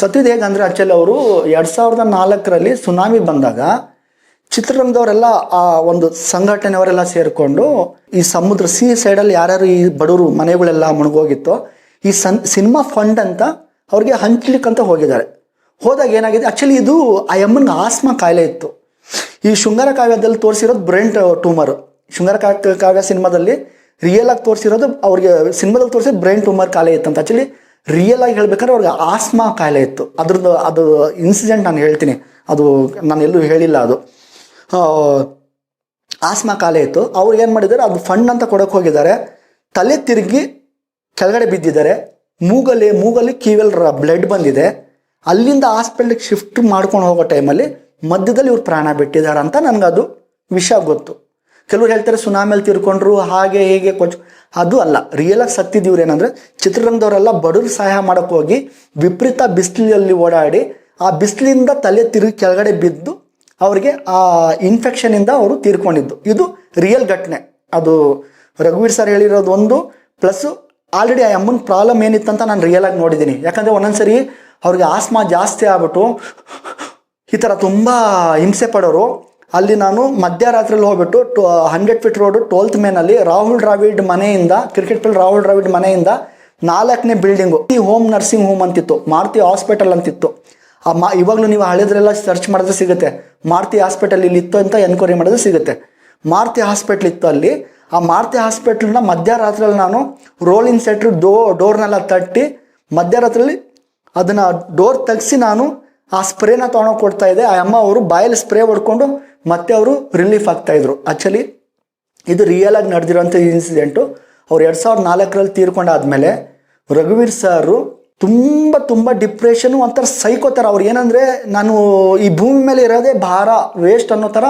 ಸತ್ಯದ ಹೇಗಂದ್ರೆ ಆಕ್ಚುಲಿ ಅವರು ಎರಡ್ ಸಾವಿರದ ನಾಲ್ಕರಲ್ಲಿ ಸುನಾಮಿ ಬಂದಾಗ ಚಿತ್ರರಂಗದವರೆಲ್ಲ ಆ ಒಂದು ಸಂಘಟನೆಯವರೆಲ್ಲ ಸೇರಿಕೊಂಡು ಈ ಸಮುದ್ರ ಸಿ ಸೈಡಲ್ಲಿ ಯಾರ್ಯಾರು ಈ ಬಡವರು ಮನೆಗಳೆಲ್ಲ ಮುಳುಗೋಗಿತ್ತೋ, ಈ ಸನ್ ಸಿನಿಮಾ ಫಂಡ್ ಅಂತ ಅವ್ರಿಗೆ ಹಂಚ್ಲಿಕ್ಕಂತ ಹೋಗಿದ್ದಾರೆ. ಹೋದಾಗ ಏನಾಗಿದೆ, ಆಕ್ಚುಲಿ ಇದು ಆ ಎಮ್ಮನ್ಗೆ ಆಸ್ಮಾ ಕಾಯಿಲೆ ಇತ್ತು. ಈ ಶೃಂಗಾರ ಕಾವ್ಯದಲ್ಲಿ ತೋರಿಸಿರೋದು ಬ್ರೆಂಟ್ ಟ್ಯೂಮರ್ ಶೃಂಗಾರ ಕಾವ್ಯ ಸಿನಿಮಾದಲ್ಲಿ ರಿಯಲ್ ಆಗಿ ತೋರಿಸಿರೋದು ಅವ್ರಿಗೆ, ಸಿನಿಮಾದಲ್ಲಿ ತೋರಿಸಿದ ಬ್ರೈನ್ ಟ್ಯೂಮರ್ ಕಾಯಿಲೆ ಇತ್ತು ಅಂತ ಆಕ್ಚುಲಿ ರಿಯಲ್ ಆಗಿ ಹೇಳ್ಬೇಕಾದ್ರೆ ಅವ್ರಿಗೆ ಆಸ್ಮಾ ಕಾಯಿಲೆ ಇತ್ತು. ಅದ್ರದ್ದು ಅದು ಇನ್ಸಿಡೆಂಟ್ ನಾನು ಹೇಳ್ತೀನಿ. ಅದು ನಾನು ಎಲ್ಲೂ ಹೇಳಿಲ್ಲ ಅದು. ಆಸ್ಮಾ ಕಾಯಿಲೆ ಇತ್ತು. ಅವ್ರು ಏನು ಮಾಡಿದ್ದಾರೆ? ಅದು ಫಂಡ್ ಅಂತ ಕೊಡಕ್ಕೆ ಹೋಗಿದ್ದಾರೆ. ತಲೆ ತಿರುಗಿ ಕೆಳಗಡೆ ಬಿದ್ದಿದ್ದಾರೆ. ಮೂಗಲ್ಲಿ ಮೂಗಲ್ಲಿ ಕಿವಿಯಲ್ಲಿ ಬ್ಲಡ್ ಬಂದಿದೆ. ಅಲ್ಲಿಂದ ಹಾಸ್ಪಿಟ್ಲಿಗೆ ಶಿಫ್ಟ್ ಮಾಡ್ಕೊಂಡು ಹೋಗೋ ಟೈಮಲ್ಲಿ ಮಧ್ಯದಲ್ಲಿ ಇವ್ರು ಪ್ರಾಣ ಬಿಟ್ಟಿದ್ದಾರೆ ಅಂತ ನನಗದು ವಿಷಯ ಗೊತ್ತು. ಕೆಲವ್ರು ಹೇಳ್ತಾರೆ ಸುನಾಮಿಯಲ್ಲಿ ತಿರ್ಕೊಂಡ್ರು, ಹಾಗೆ ಹೇಗೆ ಕೊಚ್, ಅದು ಅಲ್ಲ. ರಿಯಲ್ ಆಗಿ ಸತ್ತಿದ್ದೀವ್ರು ಏನಂದ್ರೆ, ಚಿತ್ರರಂಗದವರೆಲ್ಲ ಬಡವ್ರು ಸಹಾಯ ಮಾಡಕ್ಕೆ ಹೋಗಿ ವಿಪರೀತ ಬಿಸಿಲಲ್ಲಿ ಓಡಾಡಿ, ಆ ಬಿಸಿಲಿಂದ ತಲೆ ತಿರುಗಿ ಕೆಳಗಡೆ ಬಿದ್ದು ಅವರಿಗೆ ಆ ಇನ್ಫೆಕ್ಷನ್ ಇಂದ ಅವರು ತೀರ್ಕೊಂಡಿದ್ದು. ಇದು ರಿಯಲ್ ಘಟನೆ. ಅದು ರಘುವೀರ್ ಸರ್ ಹೇಳಿರೋದು ಒಂದು. ಪ್ಲಸ್ ಆಲ್ರೆಡಿ ಆ ಅಮ್ಮನ ಪ್ರಾಬ್ಲಮ್ ಏನಿತ್ತಂತ ನಾನು ರಿಯಲ್ ಆಗಿ ನೋಡಿದ್ದೀನಿ ಯಾಕಂದ್ರೆ ಒಂದೊಂದ್ಸರಿ ಅವ್ರಿಗೆ ಆಸ್ಮಾ ಜಾಸ್ತಿ ಆಗ್ಬಿಟ್ಟು ಈ ಥರ ತುಂಬ ಹಿಂಸೆ ಪಡೋರು. ಅಲ್ಲಿ ನಾನು ಮಧ್ಯರಾತ್ರಿಯಲ್ಲಿ ಹೋಗ್ಬಿಟ್ಟು two hundred feet road twelfth ಮೇನಲ್ಲಿ ರಾಹುಲ್ ದ್ರಾವಿಡ್ ಮನೆಯಿಂದ ಕ್ರಿಕೆಟ್ ಪ್ಲೇಯರ್ ರಾಹುಲ್ ದ್ರಾವಿಡ್ ಮನೆಯಿಂದ ನಾಲ್ಕನೇ ಬಿಲ್ಡಿಂಗು ಈ ಹೋಮ್ ನರ್ಸಿಂಗ್ ಹೋಮ್ ಅಂತಿತ್ತು. ಮಾರುತಿ ಹಾಸ್ಪಿಟಲ್ ಅಂತಿತ್ತು. ಆ ಮಾ ಇವಾಗಲೂ ನೀವು ಹಳೆದ್ರೆಲ್ಲ ಸರ್ಚ್ ಮಾಡಿದ್ರೆ ಸಿಗುತ್ತೆ. ಮಾರುತಿ ಹಾಸ್ಪಿಟಲ್ ಇಲ್ಲಿ ಇತ್ತು ಅಂತ ಎನ್ಕ್ವೈರಿ ಮಾಡಿದ್ರೆ ಸಿಗುತ್ತೆ. ಮಾರುತಿ ಹಾಸ್ಪಿಟ್ಲ್ ಇತ್ತು ಅಲ್ಲಿ. ಆ ಮಾರುತಿ ಹಾಸ್ಪಿಟ್ಲನ್ನ ಮಧ್ಯರಾತ್ರಿಯಲ್ಲಿ ನಾನು ರೋಲಿಂಗ್ ಸೆಟ್ರು ಡೋ ಡೋರ್ನೆಲ್ಲ ತಟ್ಟಿ ಮಧ್ಯರಾತ್ರಿಯಲ್ಲಿ ಅದನ್ನ ಡೋರ್ ತೆಗೆಸಿ ನಾನು ಆ ಸ್ಪ್ರೇನ ತೊಗೊಂಡೋಗಿ ಕೊಡ್ತಾ ಇದೆ. ಆ ಅಮ್ಮ ಅವರು ಬಾಯಲ್ಲಿ ಸ್ಪ್ರೇ ಹೊಡ್ಕೊಂಡು ಮತ್ತೆ ಅವರು ರಿಲೀಫ್ ಆಗ್ತಾ ಇದ್ರು. ಆಕ್ಚುಲಿ ಇದು ರಿಯಲ್ ಆಗಿ ನಡೆದಿರೋಂಥ ಇನ್ಸಿಡೆಂಟು ಅವ್ರು ಎರಡು ಸಾವಿರದ ನಾಲ್ಕರಲ್ಲಿ ತೀರ್ಕೊಂಡಾದ್ಮೇಲೆ ರಘುವೀರ್ ಸಾರು ತುಂಬ ತುಂಬ ಡಿಪ್ರೆಷನ್ ಒಂಥರ ಸೈಕೋ ಥರ. ಅವ್ರು ಏನಂದರೆ, ನಾನು ಈ ಭೂಮಿ ಮೇಲೆ ಇರೋದೇ ಭಾರ ವೇಸ್ಟ್ ಅನ್ನೋ ಥರ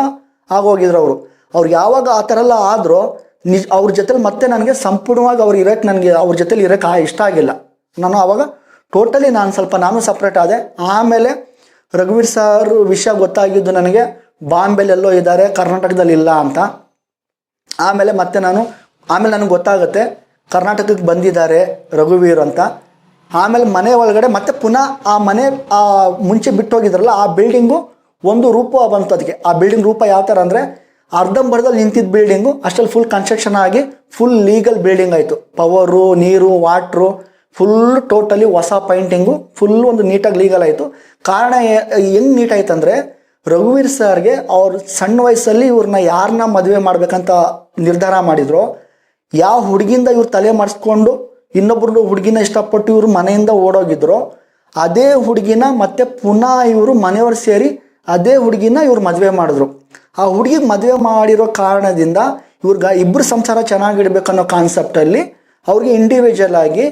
ಆಗೋಗಿದ್ರು ಅವರು. ಅವ್ರು ಯಾವಾಗ ಆ ಥರ ಎಲ್ಲ ಆದರೂ, ನಿಜ, ಅವ್ರ ಜೊತೆಲಿ ಮತ್ತೆ ನನಗೆ ಸಂಪೂರ್ಣವಾಗಿ ಅವ್ರು ಇರೋಕ್ಕೆ ನನಗೆ, ಅವ್ರ ಜೊತೆಲಿ ಇರೋಕ್ಕೆ ಇಷ್ಟ ಆಗಿಲ್ಲ. ನಾನು ಆವಾಗ ಟೋಟಲಿ ನಾನು ಸ್ವಲ್ಪ, ನಾನು ಸಪ್ರೇಟ್ ಆದೆ. ಆಮೇಲೆ ರಘುವೀರ್ ಸರ್ ವಿಷಯ ಗೊತ್ತಾಗಿದ್ದು ನನಗೆ ಬಾಂಬೆಲೆಲ್ಲೋ ಇದ್ದಾರೆ, ಕರ್ನಾಟಕದಲ್ಲಿ ಇಲ್ಲ ಅಂತ. ಆಮೇಲೆ ಮತ್ತೆ ನಾನು, ಆಮೇಲೆ ನನಗೆ ಗೊತ್ತಾಗುತ್ತೆ ಕರ್ನಾಟಕಕ್ಕೆ ಬಂದಿದ್ದಾರೆ ರಘುವೀರ್ ಅಂತ. ಆಮೇಲೆ ಮನೆ ಒಳಗಡೆ ಮತ್ತೆ ಪುನಃ ಆ ಮನೆ, ಆ ಮುಂಚೆ ಬಿಟ್ಟು ಹೋಗಿದ್ರಲ್ಲ ಆ ಬಿಲ್ಡಿಂಗು ಒಂದು ರೂಪ ಬಂತು ಅದಕ್ಕೆ ಆ ಬಿಲ್ಡಿಂಗ್ ರೂಪ ಯಾವ ಥರ ಅಂದರೆ ಅರ್ಧಂಬರ್ಧದಲ್ಲಿ ನಿಂತಿದ್ದ ಬಿಲ್ಡಿಂಗು ಅಷ್ಟಲ್ಲಿ ಫುಲ್ ಕನ್ಸ್ಟ್ರಕ್ಷನ್ ಆಗಿ ಫುಲ್ ಲೀಗಲ್ ಬಿಲ್ಡಿಂಗ್ ಆಯಿತು. ಪವರು ನೀರು ವಾಟ್ರು ಫುಲ್ ಟೋಟಲಿ ಹೊಸ ಪೈಂಟಿಂಗು ಫುಲ್ ಒಂದು ನೀಟಾಗಿ ಲೀಗಲ್ ಆಯಿತು. ಕಾರಣ ಹೆಂಗೆ ನೀಟ್ ಆಯ್ತಂದ್ರೆ ರಘುವೀರ್ ಸರ್ಗೆ ಅವ್ರ ಸಣ್ಣ ವಯಸ್ಸಲ್ಲಿ ಇವ್ರನ್ನ ಯಾರನ್ನ ಮದುವೆ ಮಾಡ್ಬೇಕಂತ ನಿರ್ಧಾರ ಮಾಡಿದ್ರು. ಯಾವ ಹುಡುಗಿಂದ ಇವ್ರು ತಲೆ ಮಾಡಿಸ್ಕೊಂಡು ಇನ್ನೊಬ್ರು ಹುಡುಗಿನ ಇಷ್ಟಪಟ್ಟು ಇವರು ಮನೆಯಿಂದ ಓಡೋಗಿದ್ರು. ಅದೇ ಹುಡುಗಿನ ಮತ್ತೆ ಪುನಃ ಇವರು ಮನೆಯವರು ಸೇರಿ ಅದೇ ಹುಡುಗಿನ ಇವ್ರು ಮದುವೆ ಮಾಡಿದ್ರು. ಆ ಹುಡುಗಿಗೆ ಮದುವೆ ಮಾಡಿರೋ ಕಾರಣದಿಂದ ಇವ್ರಿಗೆ ಇಬ್ಬರು ಸಂಸಾರ ಚೆನ್ನಾಗಿಡ್ಬೇಕನ್ನೋ ಕಾನ್ಸೆಪ್ಟಲ್ಲಿ ಅವ್ರಿಗೆ ಇಂಡಿವಿಜುವಲ್ ಆಗಿ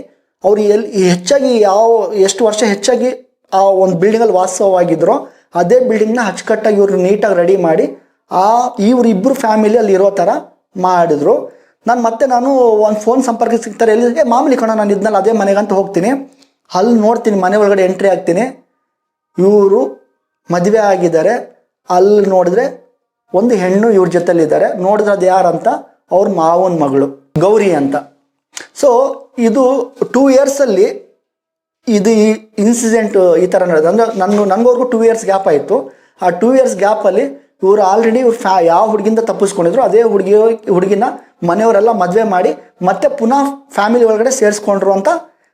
ಅವ್ರು ಎಲ್ಲಿ ಹೆಚ್ಚಾಗಿ ಯಾವ, ಎಷ್ಟು ವರ್ಷ ಹೆಚ್ಚಾಗಿ ಆ ಒಂದು ಬಿಲ್ಡಿಂಗಲ್ಲಿ ವಾಸವಾಗಿದ್ರೋ ಅದೇ ಬಿಲ್ಡಿಂಗ್ನ ಅಚ್ಚುಕಟ್ಟಾಗಿ ಇವರು ನೀಟಾಗಿ ರೆಡಿ ಮಾಡಿ ಆ ಇವ್ರು ಇಬ್ಬರು ಫ್ಯಾಮಿಲಿ ಅಲ್ಲಿ ಇರೋ ಥರ ಮಾಡಿದ್ರು. ನಾನು ಮತ್ತೆ ನಾನು ಒಂದು ಫೋನ್ ಸಂಪರ್ಕ ಸಿಗ್ತಾರೆ, ಎಲ್ಲಿ ಮಾಮೂಲಿ ಕಣ, ನಾನು ಇದ್ನಲ್ಲ, ಅದೇ ಮನೆಗಂತ ಹೋಗ್ತೀನಿ. ಅಲ್ಲಿ ನೋಡ್ತೀನಿ, ಮನೆ ಒಳಗಡೆ ಎಂಟ್ರಿ ಆಗ್ತೀನಿ ಇವರು ಮದುವೆ ಆಗಿದ್ದಾರೆ. ಅಲ್ಲಿ ನೋಡಿದ್ರೆ ಒಂದು ಹೆಣ್ಣು ಇವ್ರ ಜೊತೆಲಿದ್ದಾರೆ. ನೋಡಿದ್ರೆ ಅದು ಯಾರಂತ? ಅವ್ರ ಮಾವನ ಮಗಳು, ಗೌರಿ ಅಂತ. ಸೊ ಇದು ಟೂ ಇಯರ್ಸಲ್ಲಿ ಇದು ಈ ಇನ್ಸಿಡೆಂಟ್ ಈ ಥರ ನಡೆದ ಅಂದರೆ ನನ್ನ ನನಗವ್ರಿಗೂ ಟೂ ಇಯರ್ಸ್ ಗ್ಯಾಪ್ ಆಯಿತು. ಆ ಟೂ ಇಯರ್ಸ್ ಗ್ಯಾಪಲ್ಲಿ ಇವರು ಆಲ್ರೆಡಿ ಇವ್ರು ಫ್ಯಾ, ಯಾವ ಹುಡುಗಿಂದ ತಪ್ಪಿಸ್ಕೊಂಡಿದ್ರು, ಅದೇ ಹುಡುಗಿ, ಹುಡುಗಿನ ಮನೆಯವರೆಲ್ಲ ಮದುವೆ ಮಾಡಿ ಮತ್ತೆ ಪುನಃ ಫ್ಯಾಮಿಲಿ ಒಳಗಡೆ ಸೇರಿಸ್ಕೊಂಡ್ರು ಅಂತ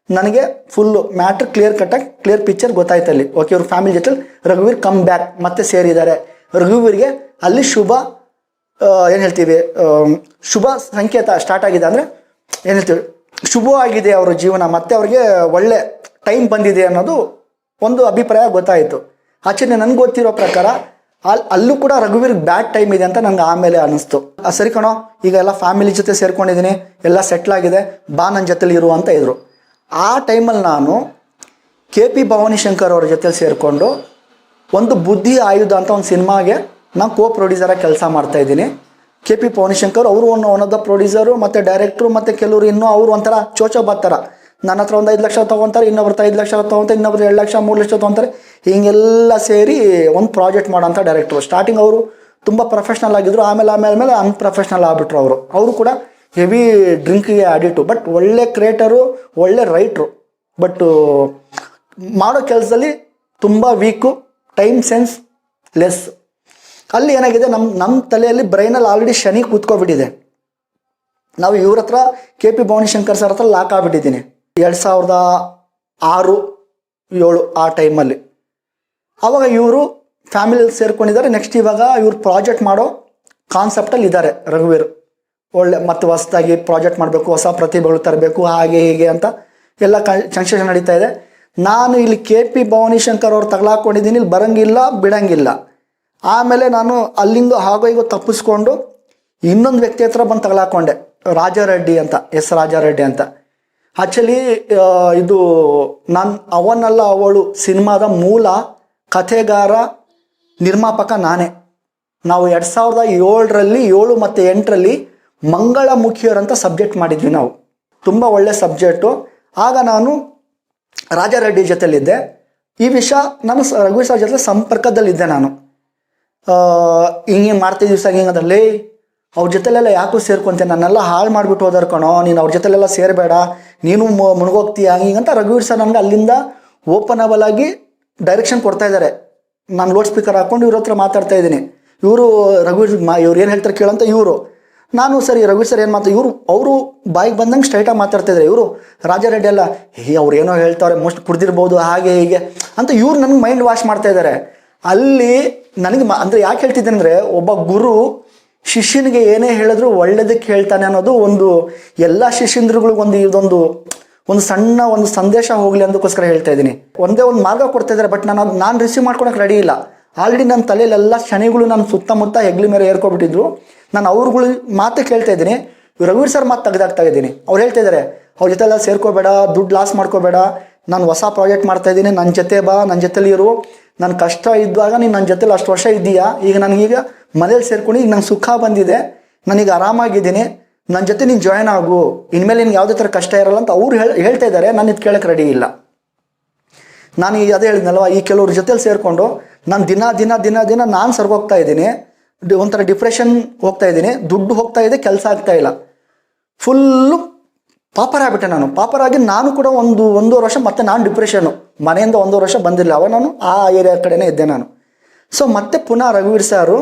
ನನಗೆ ಫುಲ್ಲು ಮ್ಯಾಟ್ರ್ ಕ್ಲಿಯರ್ ಕಟ್ಟಾಗಿ ಕ್ಲಿಯರ್ ಪಿಕ್ಚರ್ ಗೊತ್ತಾಯ್ತು ಅಲ್ಲಿ. ಓಕೆ ಇವ್ರ ಫ್ಯಾಮಿಲಿ ಜೊತೆ ರಘುವೀರ್ ಕಮ್ ಬ್ಯಾಕ್ ಮತ್ತೆ ಸೇರಿದ್ದಾರೆ. ರಘುವೀರ್ಗೆ ಅಲ್ಲಿ ಶುಭ ಏನು ಹೇಳ್ತೀವಿ ಶುಭ ಸಂಕೇತ ಸ್ಟಾರ್ಟ್ ಆಗಿದೆ. ಅಂದರೆ ಏನು ಹೇಳ್ತೀವಿ, ಶುಭವಾಗಿದೆ ಅವರ ಜೀವನ, ಮತ್ತೆ ಅವ್ರಿಗೆ ಒಳ್ಳೆ ಟೈಮ್ ಬಂದಿದೆ ಅನ್ನೋದು ಒಂದು ಅಭಿಪ್ರಾಯ ಗೊತ್ತಾಯಿತು. ಆಚರಣೆ ನನಗೆ ಗೊತ್ತಿರೋ ಪ್ರಕಾರ ಅಲ್ಲಿ ಅಲ್ಲೂ ಕೂಡ ರಘುವೀರ್ ಬ್ಯಾಡ್ ಟೈಮ್ ಇದೆ ಅಂತ ನಂಗೆ ಆಮೇಲೆ ಅನಿಸ್ತು. ಸರಿ ಕಣೋ, ಈಗ ಎಲ್ಲ ಫ್ಯಾಮಿಲಿ ಜೊತೆ ಸೇರ್ಕೊಂಡಿದ್ದೀನಿ ಎಲ್ಲ ಸೆಟ್ಲ್ ಆಗಿದೆ, ಬಾ ನನ್ನ ಜೊತೆಲಿ ಇರು ಅಂತ ಇದ್ರು. ಆ ಟೈಮಲ್ಲಿ ನಾನು ಕೆ ಪಿ ಭವಾನಿ ಶಂಕರ್ ಅವ್ರ ಜೊತೆಲಿ ಸೇರಿಕೊಂಡು, ಒಂದು ಬುದ್ಧಿ ಆಯುಧ ಅಂತ ಒಂದು ಸಿನಿಮಾಗೆ ನಾನು ಕೋ ಪ್ರೊಡ್ಯೂಸರಾಗಿ ಕೆಲಸ ಮಾಡ್ತಾ ಇದ್ದೀನಿ. ಕೆ ಪಿ ಪವನಿಶಂಕರ್ ಅವರು one one of the producer ಮತ್ತು ಡೈರೆಕ್ಟ್ರು ಮತ್ತು ಕೆಲವರು ಇನ್ನೂ ಅವರು ಒಂಥರ ಚೋಚೋ ಬರ್ತಾರ ನನ್ನ ಹತ್ರ ಒಂದು ಐದು ಲಕ್ಷ ತೊಗೊತಾರೆ ಇನ್ನೊಬ್ರು ಐದು ಲಕ್ಷ ತೊಗೊತಾರೆ, ಇನ್ನೊಬ್ರು ಎರಡು ಲಕ್ಷ, ಮೂರು ಲಕ್ಷ ತೊಗೊತಾರೆ. ಹೀಗೆಲ್ಲ ಸೇರಿ ಒಂದು ಪ್ರಾಜೆಕ್ಟ್ ಮಾಡೋಂಥ ಡೈರೆಕ್ಟ್ರು ಸ್ಟಾರ್ಟಿಂಗ್ ಅವರು ತುಂಬ ಪ್ರೊಫೆಷ್ನಲ್ ಆಗಿದ್ರು, ಆಮೇಲೆ ಆಮೇಲೆ ಮೇಲೆ ಅನ್ಪ್ರೊಫೆಷ್ನಲ್ ಆಗಿಬಿಟ್ರು ಅವರು. ಅವರು ಕೂಡ ಹೆವಿ ಡ್ರಿಂಕಿಗೆ ಅಡಿಕ್ಟು ಬಟ್ ಒಳ್ಳೆ ಕ್ರಿಯೇಟರು ಒಳ್ಳೆ ರೈಟ್ರು ಬಟ್ ಮಾಡೋ ಕೆಲಸದಲ್ಲಿ ತುಂಬ ವೀಕು ಟೈಮ್ ಸೆನ್ಸ್ ಲೆಸ್ ಅಲ್ಲಿ ಏನಾಗಿದೆ? ನಮ್ಮ ನಮ್ಮ ತಲೆಯಲ್ಲಿ ಬ್ರೈನಲ್ಲಿ ಆಲ್ರೆಡಿ ಶನಿ ಕೂತ್ಕೊಬಿಟ್ಟಿದೆ. ನಾವು ಇವ್ರ ಹತ್ರ ಕೆ ಪಿ ಭವಾನಿಶಂಕರ್ ಸರ್ ಹತ್ರ ಲಾಕ್ ಆಗ್ಬಿಟ್ಟಿದ್ದೀನಿ. ಎರಡು ಸಾವಿರದ ಆರು, ಏಳು ಆ ಟೈಮಲ್ಲಿ ಆವಾಗ ಇವರು ಫ್ಯಾಮಿಲಿ ಸೇರ್ಕೊಂಡಿದ್ದಾರೆ. ನೆಕ್ಸ್ಟ್ ಇವಾಗ ಇವ್ರು ಪ್ರಾಜೆಕ್ಟ್ ಮಾಡೋ ಕಾನ್ಸೆಪ್ಟಲ್ಲಿ ಇದ್ದಾರೆ ರಘುವೀರ್. ಒಳ್ಳೆ ಮತ್ತು ಹೊಸದಾಗಿ ಪ್ರಾಜೆಕ್ಟ್ ಮಾಡಬೇಕು, ಹೊಸ ಪ್ರತಿಭೆಗಳು ತರಬೇಕು, ಹಾಗೆ ಹೀಗೆ ಅಂತ ಎಲ್ಲ ಕನ್ಸ್ಟ್ರಕ್ಷನ್ ನಡೀತಾ ಇದೆ. ನಾನು ಇಲ್ಲಿ ಕೆ ಪಿ ಭವಾನಿಶಂಕರ್ ಅವ್ರು ತಗಲಾಕೊಂಡಿದ್ದೀನಿ. ಇಲ್ಲಿ ಬರಂಗಿಲ್ಲ, ಬಿಡಂಗಿಲ್ಲ. ಆಮೇಲೆ ನಾನು ಅಲ್ಲಿಂದ ಹಾಗೋ ಈಗ ತಪ್ಪಿಸ್ಕೊಂಡು ಇನ್ನೊಂದು ವ್ಯಕ್ತಿ ಹತ್ರ ಬಂದು ತಗಲಾಕೊಂಡೆ. ರಾಜಾರೆಡ್ಡಿ ಅಂತ, ಎಸ್ ರಾಜಾರೆಡ್ಡಿ ಅಂತ. ಆ್ಯಕ್ಚುಲಿ ಇದು ನಾನು ಅವನಲ್ಲ ಅವಳು ಸಿನಿಮಾದ ಮೂಲ ಕಥೆಗಾರ, ನಿರ್ಮಾಪಕ ನಾನೇ. ನಾವು ಎರಡು ಸಾವಿರದ ಏಳರಲ್ಲಿ, ಏಳು ಮತ್ತು ಎಂಟರಲ್ಲಿ ಮಂಗಳ ಮುಖಿಯರಂತ ಸಬ್ಜೆಕ್ಟ್ ಮಾಡಿದ್ವಿ ನಾವು. ತುಂಬ ಒಳ್ಳೆ ಸಬ್ಜೆಕ್ಟು. ಆಗ ನಾನು ರಾಜಾರೆಡ್ಡಿ ಜೊತೆಲಿದ್ದೆ. ಈ ವಿಷಯ ನಾನು ರಘುವೀರ್ ಸರ್ ಜೊತೆ ಸಂಪರ್ಕದಲ್ಲಿದ್ದೆ ನಾನು. ಹಿಂಗೆ ಮಾಡ್ತಾ ಸರ್ ಹಿಂಗೆ ಅದರಲ್ಲಿ, ಅವ್ರ ಜೊತೆಲೆಲ್ಲ ಯಾಕೂ ಸೇರ್ಕೊಂತೆ, ನನ್ನೆಲ್ಲ ಹಾಳು ಮಾಡಿಬಿಟ್ಟು ಹೋದಾರ ಕಣೋ, ನೀನು ಅವ್ರ ಜೊತೆಲೆಲ್ಲ ಸೇರಬೇಡ, ನೀನು ಮು- ಮುಳುಗೋಗ್ತೀಯ ಹಿಂಗೆ ಅಂತ ರಘುವೀರ್ ಸರ್ ನನಗೆ ಅಲ್ಲಿಂದ ಓಪನಬಲ್ ಆಗಿ ಡೈರೆಕ್ಷನ್ ಕೊಡ್ತಾ ಇದ್ದಾರೆ ನಾನು ಲೋಡ್ ಸ್ಪೀಕರ್ ಹಾಕೊಂಡು ಇವ್ರ ಹತ್ರ ಮಾತಾಡ್ತಾ ಇದ್ದೀನಿ. ಇವರು ರಘುವೀರ್ ಮಾ, ಇವ್ರು ಏನು ಹೇಳ್ತಾರೆ ಕೇಳಂತ ಇವರು. ನಾನು ಸರಿ, ರಘುವೀರ್ ಸರ್ ಏನು ಮಾತು, ಇವರು, ಅವರು ಬಾಯಿಗೆ ಬಂದಂಗೆ ಸ್ಟ್ರೈಟಾಗಿ ಮಾತಾಡ್ತಿದ್ದಾರೆ ಇವರು ರಾಜಾರೆಡ್ಡಿ ಎಲ್ಲ, ಹೇ, ಅವ್ರು ಏನೋ ಹೇಳ್ತಾರೆ ಮೋಸ್ಟ್ ಕುಡ್ದಿರ್ಬೋದು, ಹಾಗೆ ಹೀಗೆ ಅಂತ ಇವ್ರು ನನಗೆ ಮೈಂಡ್ ವಾಶ್ ಮಾಡ್ತಾ ಇದ್ದಾರೆ ಅಲ್ಲಿ ನನಗೆ ಅಂದರೆ ಯಾಕೆ ಹೇಳ್ತಿದ್ದೇನೆ ಅಂದರೆ ಒಬ್ಬ ಗುರು ಶಿಷ್ಯನಿಗೆ ಏನೇ ಹೇಳಿದ್ರು ಒಳ್ಳೇದಕ್ಕೆ ಹೇಳ್ತಾನೆ ಅನ್ನೋದು ಒಂದು ಎಲ್ಲ ಶಿಷ್ಯಂದ್ರುಗಳಿಗೊಂದು ಇದೊಂದು, ಒಂದು ಸಣ್ಣ ಒಂದು ಸಂದೇಶ ಹೋಗಲಿ ಅಂದಕ್ಕೋಸ್ಕರ ಹೇಳ್ತಾ ಇದ್ದೀನಿ. ಒಂದೇ ಒಂದು ಮಾರ್ಗ ಕೊಡ್ತಾ ಇದ್ದಾರೆ ಬಟ್ ನಾನು ನಾನು ರಿಸೀವ್ ಮಾಡ್ಕೊಳಕ್ಕೆ ರೆಡಿ ಇಲ್ಲ. ಆಲ್ರೆಡಿ ನನ್ನ ತಲೆಯಲ್ಲೆಲ್ಲ ಶನಿಗಳು ನನ್ನ ಸುತ್ತಮುತ್ತ ಹೆಗ್ಲಿ ಮೇಲೆ ಏರ್ಕೊಬಿಟ್ಟಿದ್ರು. ನಾನು ಅವ್ರುಗಳು ಮಾತು ಕೇಳ್ತಾ ಇದ್ದೀನಿ. ರವೀರ್ ಸರ್ ಮಾತು ತೆಗೆದಾಕ್ತಾ ಇದ್ದೀನಿ. ಅವ್ರು ಹೇಳ್ತಾ ಇದ್ದಾರೆ, ಅವ್ರ ಜೊತೆ ಎಲ್ಲ ಸೇರ್ಕೋಬೇಡ, ದುಡ್ಡು ಲಾಸ್ ಮಾಡ್ಕೋಬೇಡ. ನಾನು ಹೊಸ ಪ್ರಾಜೆಕ್ಟ್ ಮಾಡ್ತಾ ಇದ್ದೀನಿ. ನನ್ನ ಜೊತೆ ಬಾ ನನ್ನ ಜೊತೆಲಿ ಇರು. ನನ್ನ ಕಷ್ಟ ಇದ್ದಾಗ ನೀನು ನನ್ನ ಜೊತೆಲಿ ಅಷ್ಟು ವರ್ಷ ಇದ್ದೀಯಾ? ಈಗ ನನಗೀಗ ಮನೇಲಿ ಸೇರ್ಕೊಂಡು ಈಗ ನಂಗೆ ಸುಖ ಬಂದಿದೆ. ನನಗೆ ಆರಾಮಾಗಿದ್ದೀನಿ. ನನ್ನ ಜೊತೆ ನೀನು ಜಾಯ್ನ್ ಆಗು. ಇನ್ಮೇಲೆ ನಿನ್ಗೆ ಯಾವುದೇ ಥರ ಕಷ್ಟ ಇರಲ್ಲ ಅಂತ ಅವ್ರು ಹೇಳಿ, ಹೇಳ್ತಾ ಇದ್ದಾರೆ ನಾನು ಇದು ಕೇಳಕ್ಕೆ ರೆಡಿ ಇಲ್ಲ. ನಾನು ಈ ಅದೇ ಹೇಳಿದ್ನಲ್ವ, ಈ ಕೆಲವ್ರ ಜೊತೆಲಿ ಸೇರಿಕೊಂಡು ನಾನು ದಿನ ದಿನ ದಿನ ದಿನ ನಾನು ಸರ್ಗೋಗ್ತಾ ಇದ್ದೀನಿ. ಒಂಥರ ಡಿಪ್ರೆಷನ್ ಹೋಗ್ತಾ ಇದ್ದೀನಿ. ದುಡ್ಡು ಹೋಗ್ತಾ ಇದೆ, ಕೆಲಸ ಆಗ್ತಾ ಇಲ್ಲ. ಫುಲ್ಲು ಪಾಪರ್ ಆಗ್ಬಿಟ್ಟೆ ನಾನು. ಪಾಪರ್ ಆಗಿ ನಾನು ಕೂಡ ಒಂದು ಒಂದೂವರೆ ವರ್ಷ ಮತ್ತೆ ನಾನು ಡಿಪ್ರೆಷನು ಮನೆಯಿಂದ ಒಂದು ವರ್ಷ ಬಂದಿಲ್ಲ ಅವಾಗ ನಾನು ಆ ಏರಿಯಾ ಕಡೆನೇ ಇದ್ದೆ ನಾನು. ಸೊ ಮತ್ತೆ ಪುನಃ ರಘುವೀರ್ ಸಾರು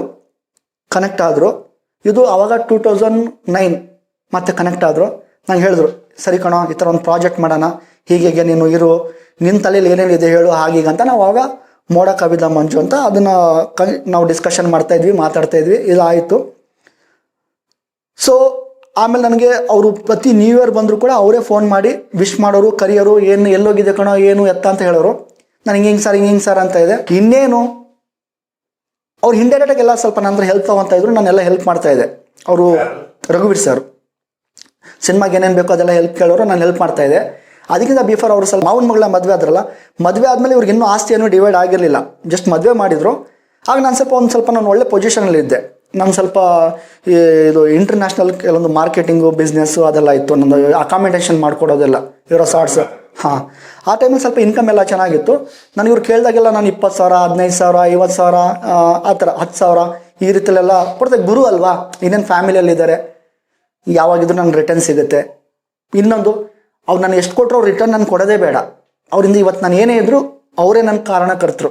ಕನೆಕ್ಟ್ ಆದರು. ಇದು ಅವಾಗ ಟೂ ತೌಸಂಡ್ ನೈನ್ ಮತ್ತೆ ಕನೆಕ್ಟ್ ಆದರು. ನಂಗೆ ಹೇಳಿದ್ರು, ಸರಿ ಕಣೋ, ಈ ಥರ ಒಂದು ಪ್ರಾಜೆಕ್ಟ್ ಮಾಡೋಣ. ಹೀಗೆ ಹೀಗೆ ನೀನು ಇರು. ನಿನ್ನ ತಲೆಯಲ್ಲಿ ಇದೆ ಹೇಳು ಹಾಗೀಗ ಅಂತ ನಾವು ಅವಾಗ ಮೋಡ, ಕವಿದ, ಮಂಜು ಅಂತ ಅದನ್ನು ಕ, ನಾವು ಡಿಸ್ಕಷನ್ ಮಾಡ್ತಾ ಇದ್ವಿ, ಮಾತಾಡ್ತಾ ಇದ್ವಿ. ಇದಾಯಿತು ಸೊ ಆಮೇಲೆ ನನಗೆ ಅವರು ಪ್ರತಿ ನ್ಯೂ ಇಯರ್ ಬಂದರೂ ಕೂಡ ಅವರೇ ಫೋನ್ ಮಾಡಿ, ವಿಶ್ ಮಾಡೋರು, ಕರಿಯೋರು, ಏನು ಎಲ್ಲೋಗಿದೆ ಕಣೋ, ಏನು ಎತ್ತ ಅಂತ ಹೇಳೋರು. ನಾನು ಹಿಂಗೆ ಸರ್, ಹಿಂಗೆ ಹಿಂಗೆ ಸರ್ ಅಂತ ಇದೆ. ಇನ್ನೇನು, ಅವ್ರು ಹಿಂಡೈರೆಕ್ಟಾಗಿ ಎಲ್ಲ ಸ್ವಲ್ಪ ನನ್ನ ಹೆಲ್ಪ್ ತಗೊಂತ ಇದ್ರು, ನಾನೆಲ್ಲ ಹೆಲ್ಪ್ ಮಾಡ್ತಾ ಇದ್ದೆ. ಅವರು ರಘುವೀರ್ ಸರ್ ಸಿನಿಮಾಗೆ ಏನೇನು ಬೇಕೋ ಅದೆಲ್ಲ ಹೆಲ್ಪ್ ಕೇಳೋರು, ನಾನು ಹೆಲ್ಪ್ ಮಾಡ್ತಾ ಇದ್ದೆ. ಅದಕ್ಕಿಂತ ಬಿಫೋರ್ ಅವರು ಸ್ವಲ್ಪ ಮಾವನ ಮಗಳ ಮದುವೆ ಆದ್ರಲ್ಲ, ಮದುವೆ ಆದಮೇಲೆ ಇವ್ರಿಗೆ ಇನ್ನೂ ಆಸ್ತಿ ಏನೂ ಡಿವೈಡ್ ಆಗಿರಲಿಲ್ಲ. ಜಸ್ಟ್ ಮದುವೆ ಮಾಡಿದ್ರು. ಆಗ ನಾನು ಸ್ವಲ್ಪ ಒಂದು ಸ್ವಲ್ಪ ನಾನು ಒಳ್ಳೆ ಪೊಸಿಷನಲ್ಲಿ ಇದ್ದೆ. ನಾನು ಸ್ವಲ್ಪ ಇದು ಇಂಟರ್ನ್ಯಾಷನಲ್ ಕೆಲವೊಂದು ಮಾರ್ಕೆಟಿಂಗು ಬಿಸ್ನೆಸ್ಸು ಅದೆಲ್ಲ ಇತ್ತು. ನಂದು ಅಕಾಮಿಡೇಷನ್ ಮಾಡಿಕೊಡೋದೆಲ್ಲ ಇರೋ ಸಾರ್ಟ್ಸ್ ಹಾಂ. ಆ ಟೈಮಲ್ಲಿ ಸ್ವಲ್ಪ ಇನ್ಕಮ್ ಎಲ್ಲ ಚೆನ್ನಾಗಿತ್ತು. ನಾನು ಇವ್ರು ಕೇಳಿದಾಗೆಲ್ಲ ನಾನು ಇಪ್ಪತ್ತು ಸಾವಿರ ಹದಿನೈದು ಸಾವಿರ ಐವತ್ತು ಸಾವಿರ ಆ, ಥರ ಹತ್ತು ಸಾವಿರ ಈ ರೀತಿಯಲ್ಲೆಲ್ಲ ಕೊಡ್ತೆ ಗುರು ಅಲ್ವಾ? ಇನ್ನೇನು ಫ್ಯಾಮಿಲಿಯಲ್ಲಿದ್ದಾರೆ ಯಾವಾಗಿದ್ರು ನಂಗೆ ರಿಟರ್ನ್ ಸಿಗುತ್ತೆ. ಇನ್ನೊಂದು ಅವ್ರು ನಾನು ಎಷ್ಟು ಕೊಟ್ಟರು ಅವ್ರು ರಿಟರ್ನ್ ನಾನು ಕೊಡೋದೇ ಬೇಡ. ಅವರಿಂದ ಇವತ್ತು ನಾನು ಏನೇ ಇದ್ರು ಅವರೇ ನನ್ನ ಕಾರಣಕರ್ತರು.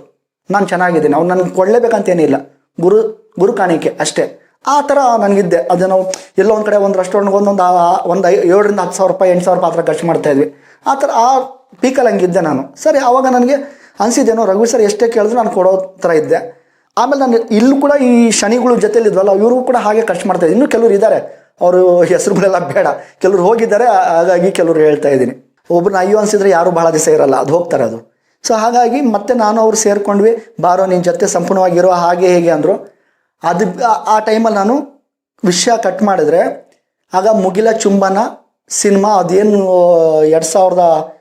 ನಾನು ಚೆನ್ನಾಗಿದ್ದೀನಿ. ಅವ್ರು ನನಗೆ ಕೊಡಲೇಬೇಕಂತೇನಿಲ್ಲ. ಗುರು ಗುರು ಕಾಣಿಕೆ ಅಷ್ಟೇ. ಆ ಥರ ನನಗಿದ್ದೆ. ಅದನ್ನು ಎಲ್ಲೋ ಒಂದು ಕಡೆ ಒಂದು ರೆಸ್ಟೋರೆಂಟ್ಗೆ ಒಂದೊಂದು ಒಂದು ಏಳರಿಂದ ಹತ್ತು ಸಾವಿರ ರೂಪಾಯಿ, ಎಂಟು ಸಾವಿರ ರೂಪಾಯಿ ಆ ಥರ ಖರ್ಚು ಮಾಡ್ತಾಯಿದ್ವಿ ಆ ಥರ, ಆ ಪೀಕಲ್ಲಿ ಹಂಗಿದ್ದೆ ನಾನು. ಸರಿ, ಆವಾಗ ನನಗೆ ಅನಿಸಿದ್ದೇನೋ ರಘು ಸರ್ ಎಷ್ಟೇ ಕೇಳಿದ್ರು ನಾನು ಕೊಡೋ ಥರ ಇದ್ದೆ. ಆಮೇಲೆ ನಾನು ಇಲ್ಲೂ ಕೂಡ ಈ ಶನಿಗಳು ಜೊತೆಲಿದ್ವಲ್ಲ, ಇವರು ಕೂಡ ಹಾಗೆ ಖರ್ಚು ಮಾಡ್ತಾ ಇದ್ದೀನಿ ಇನ್ನೂ ಕೆಲವರು ಇದ್ದಾರೆ ಅವರು ಹೆಸರುಗಳೆಲ್ಲ ಬೇಡ. ಕೆಲವರು ಹೋಗಿದ್ದಾರೆ ಹಾಗಾಗಿ ಕೆಲವರು ಹೇಳ್ತಾ ಇದ್ದೀನಿ. ಒಬ್ಬರನ್ನ ಅಯ್ಯೋ ಅನಿಸಿದ್ರೆ ಯಾರು ಭಾಳ ದಿವಸ ಇರಲ್ಲ. ಅದು ಹೋಗ್ತಾರೆ ಅದು. ಸೊ ಹಾಗಾಗಿ ಮತ್ತೆ ನಾನು ಅವ್ರು ಸೇರಿಕೊಂಡ್ವಿ. ಬಾರೋ ನಿನ್ನ ಜೊತೆ ಸಂಪೂರ್ಣವಾಗಿರೋ ಹಾಗೆ ಹೇಗೆ ಅಂದರು. ಅದು, ಆ- ಟೈಮಲ್ಲಿ ನಾನು ವಿಷಯ ಕಟ್ ಮಾಡಿದ್ರೆ, ಆಗ ಮುಗಿಲ ಚುಂಬನ ಸಿನಿಮಾ ಅದೇನು, ಎರಡು ಸಾವಿರದ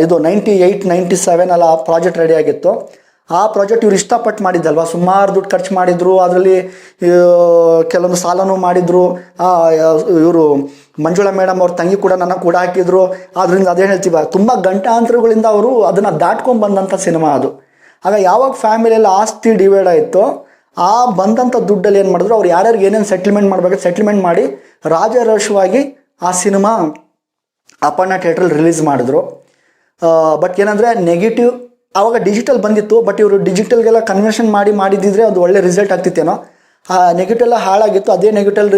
ಇದು ನೈಂಟಿ ಏಯ್ಟ್ ನೈಂಟಿ ಸೆವೆನ್ ಅಲ್ಲ ಪ್ರಾಜೆಕ್ಟ್ ರೆಡಿ ಆಗಿತ್ತು. ಆ ಪ್ರಾಜೆಕ್ಟ್ ಇವ್ರು ಇಷ್ಟಪಟ್ಟು ಮಾಡಿದ್ದಲ್ವ? ಸುಮಾರು ದುಡ್ಡು ಖರ್ಚು ಮಾಡಿದ್ರು, ಅದರಲ್ಲಿ ಕೆಲವೊಂದು ಸಾಲನೂ ಮಾಡಿದ್ರು. ಇವರು ಮಂಜುಳಾ ಮೇಡಮ್ ಅವ್ರ ತಂಗಿ ಕೂಡ ನನ್ನ ಕೂಡ ಹಾಕಿದ್ರು. ಆದ್ರಿಂದ ಅದೇನು ಹೇಳ್ತೀವ ತುಂಬ ಗಂಟಾಂತರಗಳಿಂದ ಅವರು ಅದನ್ನು ದಾಟ್ಕೊಂಡು ಬಂದಂಥ ಸಿನಿಮಾ ಅದು. ಆಗ ಯಾವಾಗ ಫ್ಯಾಮಿಲಿಯಲ್ಲಿ ಆಸ್ತಿ ಡಿವೈಡ್ ಆಯಿತೋ ಆ ಬಂದಂಥ ದುಡ್ಡಲ್ಲಿ ಏನು ಮಾಡಿದ್ರು, ಅವ್ರು ಯಾರ್ಯಾರಿಗೆ ಏನೇನು ಸೆಟ್ಲ್ಮೆಂಟ್ ಮಾಡಬೇಕು ಸೆಟ್ಲ್ಮೆಂಟ್ ಮಾಡಿ ರಾಜರೋಷವಾಗಿ ಆ ಸಿನಿಮಾ ಅಪರ್ಣ ಥಿಯೇಟ್ರಲ್ಲಿ ರಿಲೀಸ್ ಮಾಡಿದ್ರು. ಬಟ್ ಏನಂದರೆ ನೆಗೆಟಿವ್ ಆವಾಗ ಡಿಜಿಟಲ್ ಬಂದಿತ್ತು ಬಟ್ ಇವರು ಡಿಜಿಟಲ್ಗೆಲ್ಲ ಕನ್ವರ್ಷನ್ ಮಾಡಿ ಮಾಡಿದ್ದಿದ್ರೆ ಅದು ಒಳ್ಳೆ ರಿಸಲ್ಟ್ ಆಗ್ತಿತ್ತೇನೋ. ಆ ನೆಗೆಟಿವ್ ಎಲ್ಲ ಹಾಳಾಗಿತ್ತು, ಅದೇ ನೆಗೆಟಿವ್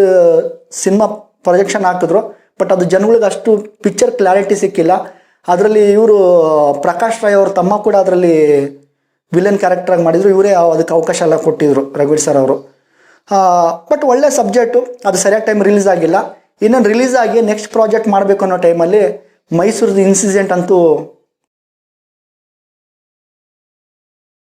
ಸಿನಿಮಾ ಪ್ರೊಜೆಕ್ಷನ್ ಹಾಕಿದ್ರು. ಬಟ್ ಅದು ಜನಗಳಿಗೆ ಅಷ್ಟು ಪಿಕ್ಚರ್ ಕ್ಲಾರಿಟಿ ಸಿಕ್ಕಿಲ್ಲ. ಅದರಲ್ಲಿ ಇವರು ಪ್ರಕಾಶ್ ರಾಯ್ ಅವ್ರ ತಮ್ಮ ಕೂಡ ಅದರಲ್ಲಿ ವಿಲನ್ ಕ್ಯಾರೆಕ್ಟರ್ ಆಗಿ ಮಾಡಿದ್ರು, ಇವರೇ ಅದಕ್ಕೆ ಅವಕಾಶ ಎಲ್ಲ ಕೊಟ್ಟಿದ್ರು ರಘುವೀರ್ ಸರ್ ಅವರು. ಬಟ್ ಒಳ್ಳೆ ಸಬ್ಜೆಕ್ಟು ಅದು ಸರಿಯಾದ ಟೈಮ್ ರಿಲೀಸ್ ಆಗಿಲ್ಲ. ಇನ್ನೊಂದು ರಿಲೀಸ್ ಆಗಿ ನೆಕ್ಸ್ಟ್ ಪ್ರಾಜೆಕ್ಟ್ ಮಾಡಬೇಕು ಅನ್ನೋ ಟೈಮಲ್ಲಿ ಮೈಸೂರದ ಇನ್ಸಿಡೆಂಟ್ ಅಂತೂ